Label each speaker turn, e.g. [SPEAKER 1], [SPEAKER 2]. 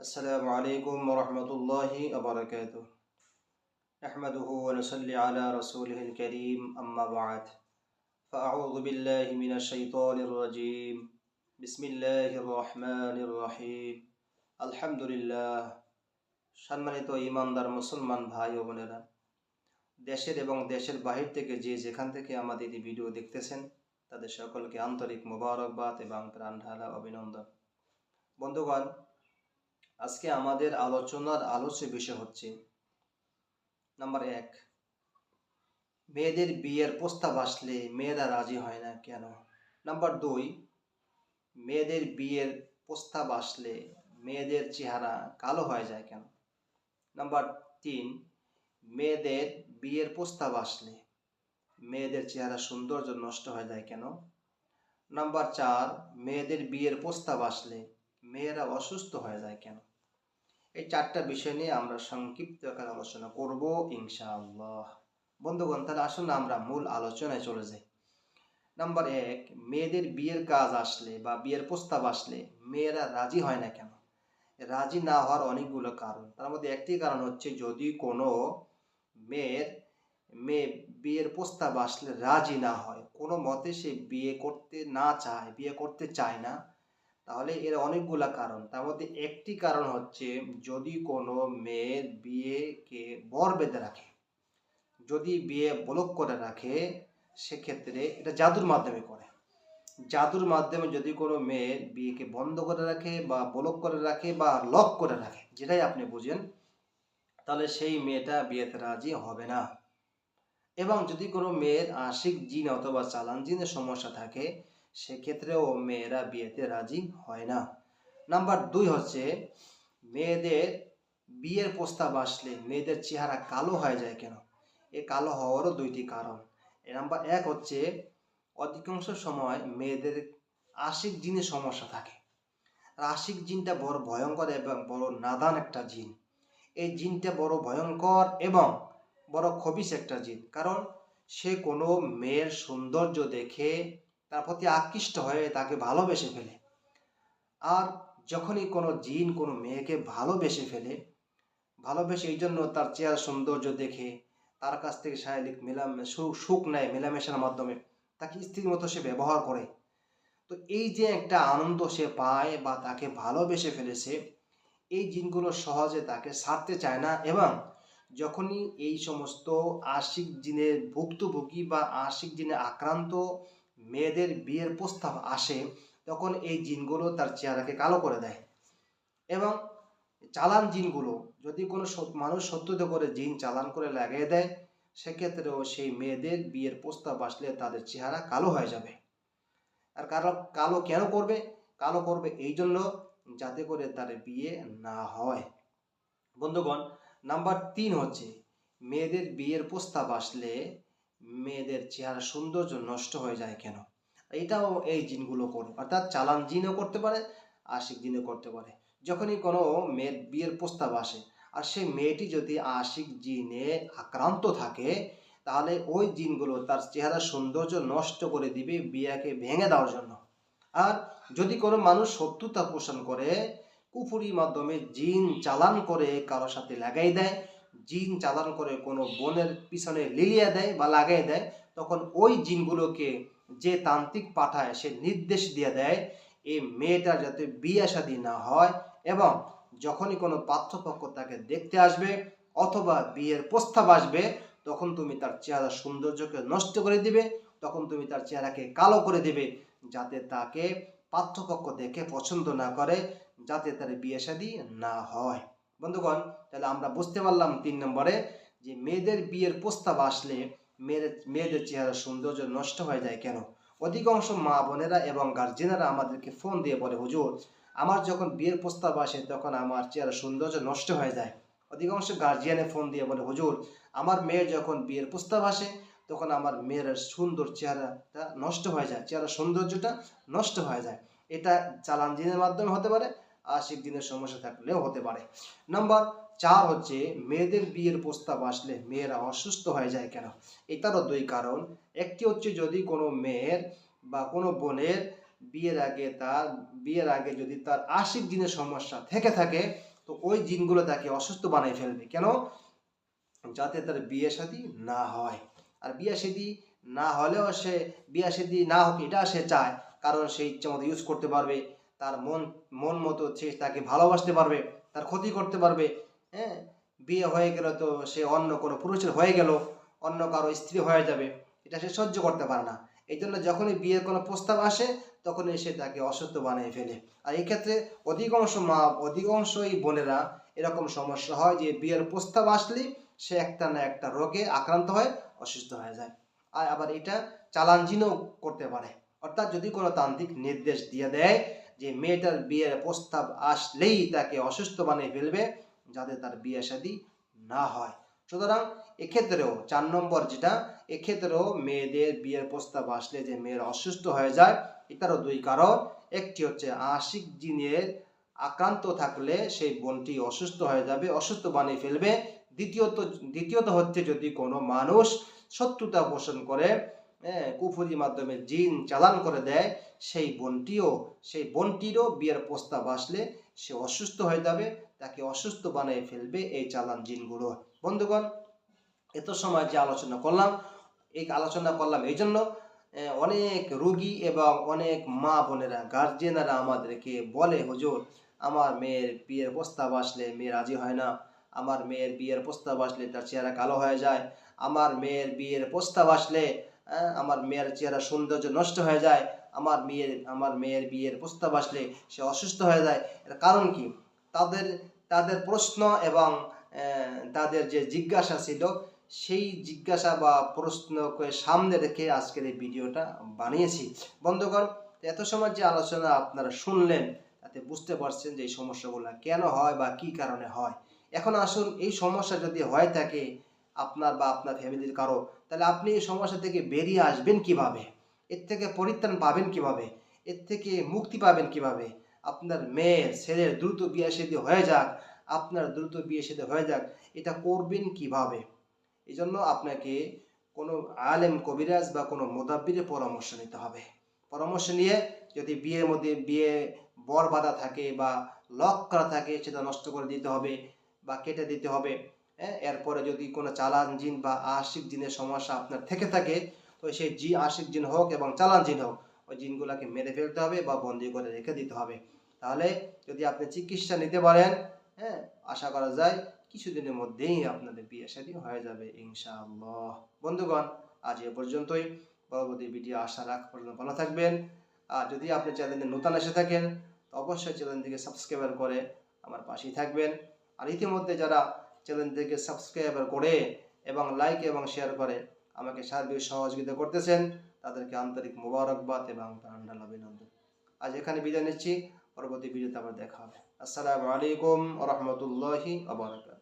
[SPEAKER 1] السلام عليكم ورحمة الله وبركاته نحمده ونصلي على رسوله الكريم أما بعد فأعوذ بالله من الشيطان الرجيم بسم الله الرحمن الرحيم الحمد لله সম্মানিত ইমানদার মুসলমান ভাই ও বোনেরা দেশের এবং দেশের বাহির থেকে যে যেখান থেকে আমাদের এই ভিডিও দেখতেছেন তাদের সকলকে আন্তরিক মোবারকবাদ এবং প্রাণ ঢালা অভিনন্দন বন্ধুগণ আজকে আমাদের আলোচনার আলোচ্য বিষয় হচ্ছে নাম্বার এক, মেয়েদের বিয়ের প্রস্তাব আসলে মেয়েরা রাজি হয় না কেন? নাম্বার দুই, মেয়েদের বিয়ের প্রস্তাব আসলে মেয়েদের চেহারা কালো হয়ে যায় কেন? নাম্বার তিন, মেয়েদের বিয়ের প্রস্তাব আসলে মেয়েদের চেহারা সৌন্দর্য নষ্ট হয়ে যায় কেন? নাম্বার চার, মেয়েদের বিয়ের প্রস্তাব আসলে মেয়েরা অসুস্থ হয়ে যায় কেন? এই চারটা বিষয় নিয়ে আমরা সংক্ষিপ্ত আকারে আলোচনা করব, ইনশাআল্লাহ। বন্ধুগণ, তাহলে আসুন আমরা মূল আলোচনায় চলে যাই। নাম্বার এক, মেয়েদের বিয়ের কাজ আসলে বা বিয়ের প্রস্তাব আসলে মেয়েরা রাজি হয় না কেন? রাজি না হওয়ার অনেকগুলো কারণ। তার মধ্যে একটি কারণ হচ্ছে, যদি কোনো মেয়ের, মেয়ে বিয়ের প্রস্তাব আসলে রাজি না হয়, কোনো মতে সে বিয়ে করতে না চায়, বিয়ে করতে চায় না তাহলে এর অনেকগুলা কারণ। তার মধ্যে একটি কারণ হচ্ছে যদি কোনো মেয়ের বিয়েকে বর বেঁধে রাখে, যদি বিয়ে ব্লক করে রাখে, সেক্ষেত্রে এটা জাদুর মাধ্যমে করে। জাদুর মাধ্যমে যদি কোনো মেয়ের বিয়েকে বন্ধ করে রাখে বা ব্লক করে রাখে বা লক করে রাখে, যেটাই আপনি বুঝেন, তাহলে সেই মেয়েটা বিয়েতে রাজি হবে না। এবং যদি কোনো মেয়ের আশিক জিন অথবা চালান জিনের সমস্যা থাকে সেক্ষেত্রেও মেয়েরা বিয়েতে রাজি হয় না। নাম্বার দুই হচ্ছে, মেয়েদের বিয়ের প্রস্তাব আসলে মেয়েদের চেহারা কালো হয়ে যায় কেন? এ কালো হওয়ারও দুইটি কারণ। নাম্বার এক হচ্ছে, অধিকাংশ সময় মেয়েদের আশিক জিনের সমস্যা থাকে। আশিক জিনটা বড় ভয়ঙ্কর এবং বড় নাদান একটা জিন। এই জিনটা বড় ভয়ঙ্কর এবং বড় খবিস একটা জিন। কারণ সে কোনো মেয়ের সৌন্দর্য দেখে তার প্রতি আকৃষ্ট হয়ে তাকে ভালোবেসে ফেলে। আর যখনই কোনো জিন কোনো মেয়েকে ভালোবেসে ফেলে, ভালোবেসে এই জন্য তার চেয়ার সৌন্দর্য দেখে, তার কাছ থেকে শারীরিক মেলাম সুখ নেয় মেলামেশার মাধ্যমে, তাকে স্ত্রীর মতো সে ব্যবহার করে। তো এই যে একটা আনন্দ সে পায় বা তাকে ভালোবেসে ফেলেছে, এই জিনগুলো সহজে তাকে ছাড়তে চায় না এবং যখনই এই সমস্ত আশিক জিনের ভুক্তভোগী বা আশিক জিনে আক্রান্ত মেয়েদের বিয়ের প্রস্তাব আসে, তখন এই জিনগুলো তার চেহারাকে কালো করে দেয়। এবং চালান জিনগুলো, যদি কোনো মানুষ সত্যতে করে জিন চালান করে লাগিয়ে দেয়, সেক্ষেত্রেও সেই মেয়েদের বিয়ের প্রস্তাব আসলে তাদের চেহারা কালো হয়ে যাবে। আর কারও কালো কেন করবে? কালো করবে এই জন্য যাতে করে তার বিয়ে না হয়। বন্ধুগণ, নাম্বার তিন হচ্ছে, মেয়েদের বিয়ের প্রস্তাব আসলে মেয়েদের চেহারা সৌন্দর্য নষ্ট হয়ে যায় কেন? এটাও এই জিনগুলো করে, অর্থাৎ চালান জিনও করতে পারে, আশিক জিনও করতে পারে। যখনই কোনো মেয়ের বিয়ের প্রস্তাব আসে, আর সেই মেয়েটি যদি আশিক জিনে আক্রান্ত থাকে, তাহলে ওই জিনগুলো তার চেহারা সৌন্দর্য নষ্ট করে দিবে বিয়াকে ভেঙে দেওয়ার জন্য। আর যদি কোনো মানুষ শত্রুতা পোষণ করে, কুফুরির মাধ্যমে জিন চালান করে কারোর সাথে লাগাই দেয় জিন চালান করে কোনো বনের পিছনে লিলিয়ে দেয় বা লাগাই দেয়, তখন ওই জিনগুলোকে যে তান্ত্রিক পাঠায় সে নির্দেশ দিয়ে দেয় এই মেয়েটা যাতে বিয়ে শাদী না হয় এবং যখনই কোনো পার্থপক্ষ তাকে দেখতে আসবে অথবা বিয়ের প্রস্তাব আসবে, তখন তুমি তার চেহারা সৌন্দর্যকে নষ্ট করে দিবে, তখন তুমি তার চেহারাকে কালো করে দিবে, যাতে তাকে পার্থপক্ষ দেখে পছন্দ না করে, যাতে তার বিয়ে শাদী না হয়। বন্ধুগণ, তাহলে আমরা বুঝতে পারলাম তিন নম্বরে যে মেয়েদের বিয়ের প্রস্তাব আসলে মেয়েদের মেয়েদের চেহারা সৌন্দর্য নষ্ট হয়ে যায় কেন? অধিকাংশ মা বোনেরা এবং গার্জেনেরা আমাদেরকে ফোন দিয়ে বলে, হুজুর, আমার যখন বিয়ের প্রস্তাব আসে তখন আমার চেহারা সৌন্দর্য নষ্ট হয়ে যায়। অধিকাংশ গার্জিয়ানে ফোন দিয়ে বলে, হুজুর, আমার মেয়ের যখন বিয়ের প্রস্তাব আসে তখন আমার মেয়ের সুন্দর চেহারাটা নষ্ট হয়ে যায়, চেহারা সৌন্দর্যটা নষ্ট হয়ে যায়। এটা চালান দিনের মাধ্যমে হতে পারে আশিক দিনের সমস্যা থাকলেও হতে পারে। নাম্বার চার হচ্ছে, মেয়েদের বিয়ের প্রস্তাব আসলে মেয়েরা অসুস্থ হয়ে যায় কেন? এটারও দুই কারণ। একটি হচ্ছে যদি কোনো মেয়ের বা কোনো বোনের বিয়ের আগে তার, বিয়ের আগে যদি তার আশিক দিনের সমস্যা থেকে থাকে, তো ওই জিনগুলো তাকে অসুস্থ বানিয়ে ফেলবে। কেন? যাতে তার বিয়ে শাদী না হয়। আর বিয়ে শাদী না হলেও সে, বিয়ে শাদী না হোক, এটা সে চায়। কারণ সে ইচ্ছে মতো ইউজ করতে পারবে। তার মন মন মতো সে তাকে ভালোবাসতে পারবে, তার ক্ষতি করতে পারবে হ্যাঁ? বিয়ে হয়ে গেল তো সে অন্য কোনো পুরুষের হয়ে গেল, অন্য কারও স্ত্রী হয়ে যাবে, এটা সে সহ্য করতে পারে না। এই জন্য যখনই বিয়ের কোনো প্রস্তাব আসে, তখনই সে তাকে অসুস্থ বানিয়ে ফেলে। আর এই ক্ষেত্রে অধিকাংশ মা, অধিকাংশই বোনেরা এরকম সমস্যা হয় যে বিয়ের প্রস্তাব আসলেই সে একটা না একটা রোগে আক্রান্ত হয় অসুস্থ হয়ে যায়। আর আবার এটা চালানজিনও করতে পারে। অর্থাৎ যদি কোনো তান্ত্রিক নির্দেশ দিয়ে দেয় যে মেয়েটার বিয়ের প্রস্তাব আসলেই তাকে অসুস্থ বানিয়ে ফেলবে যাতে তার বিয়ে শাদী না হয়। সুতরাং এক্ষেত্রেও চার নম্বর যেটা, এক্ষেত্রেও মেয়েদের বিয়ের প্রস্তাব আসলে যে মেয়ের অসুস্থ হয়ে যায়, এটারও দুই কারণ। একটি হচ্ছে আশিক জিনের আক্রান্ত থাকলে সেই বোনটি অসুস্থ হয়ে যাবে, অসুস্থ বানিয়ে ফেলবে। দ্বিতীয়ত দ্বিতীয়ত হচ্ছে যদি কোনো মানুষ শত্রুতা পোষণ করে কুফুরি মাধ্যমে জিন চালান করে দেয়, সেই বোনটিও, সেই বোনটিরও বিয়ের প্রস্তাব আসলে সে অসুস্থ হয়ে যাবে, তাকে অসুস্থ বানিয়ে ফেলবে এই চালান জিনগুলো। বন্ধুগণ, এত সময় যে আলোচনা করলাম, এই আলোচনা করলাম এই জন্য অনেক রোগী এবং অনেক মা বোনেরা গার্জেনারা আমাদেরকে বলে, হুজুর, আমার মেয়ের বিয়ের প্রস্তাব আসলে মেয়ে রাজি হয় না। আমার মেয়ের বিয়ের প্রস্তাব আসলে তার চেহারা কালো হয়ে যায়। আমার মেয়ের বিয়ের প্রস্তাব আসলে আমার মেয়ের চেহারা সৌন্দর্য নষ্ট হয়ে যায়, আমার মেয়ের আমার মেয়ের বিয়ের প্রস্তাব আসলে সে অসুস্থ হয়ে যায়। এর কারণ কি? তাদের তাদের প্রশ্ন এবং তাদের যে জিজ্ঞাসা ছিল, সেই জিজ্ঞাসা বা প্রশ্নকে সামনে রেখে আজকের এই ভিডিওটা বানিয়েছি। বন্ধুগণ, এত সময় যে আলোচনা আপনারা শুনলেন, তাতে বুঝতে পারছেন যে এই সমস্যাগুলো কেন হয় বা কি কারণে হয়। এখন আসুন, এই সমস্যা যদি হয়ে থাকে আপনার বা আপনার ফ্যামিলির কারও, তাহলে আপনি এই সমস্যা থেকে বেরিয়ে আসবেন কীভাবে? এর থেকে পরিত্রাণ পাবেন কীভাবে? এর থেকে মুক্তি পাবেন কীভাবে? আপনার মেয়ের, ছেলের দ্রুত বিয়ে শাদী হয়ে যাক, আপনার দ্রুত বিয়ে শাদী হয়ে যাক, এটা করবেন কীভাবে? এই জন্য আপনাকে কোনো আলেম কবিরাজ বা কোনো মোদাব্বিরের পরামর্শ নিতে হবে। পরামর্শ নিয়ে যদি বিয়ের মধ্যে বিয়ে বর বাঁধা থাকে বা লক করা থাকে, সেটা নষ্ট করে দিতে হবে বা কেটে দিতে হবে। এরপরে যদি কোনো চালান জিন বা আশিক জিনের সমস্যা আপনার থেকে থাকে, তো সেই জি আশিক জিন হোক এবং চালান জিন হোক, ওই জিনগুলোকে মেরে ফেলতে হবে বা বন্দি করে রেখে দিতে হবে। তাহলে যদি আপনি চিকিৎসা নিতে পারেন হ্যাঁ আশা করা যায় কিছুদিনের মধ্যেই আপনাদের বিয়ে শাদী হয়ে যাবে ইনশাআল্লাহ। বন্ধুগণ, আজ এ পর্যন্তই। পরবর্তী ভিডিও আসা রাখ পর্যন্ত ভালো থাকবেন। আর যদি আপনি চ্যানেলে নতুন এসে থাকেন, তো অবশ্যই চ্যানেলটিকে সাবস্ক্রাইবার করে আমার পাশেই থাকবেন। আর ইতিমধ্যে যারা চ্যানেলটিকে সাবস্ক্রাইবার করে এবং লাইক এবং শেয়ার করে। আমাকে সার্বিক সহযোগিতা করতেছেন। তাদেরকে আন্তরিক মোবারকবাদ এবং প্রাণঢাল অভিনন্দন। আজ এখানে বিদায় নিচ্ছি। পরবর্তী ভিডিওতে আবার দেখা হবে। আসসালামু আলাইকুম রহমতুল্লাহি আবরাকাত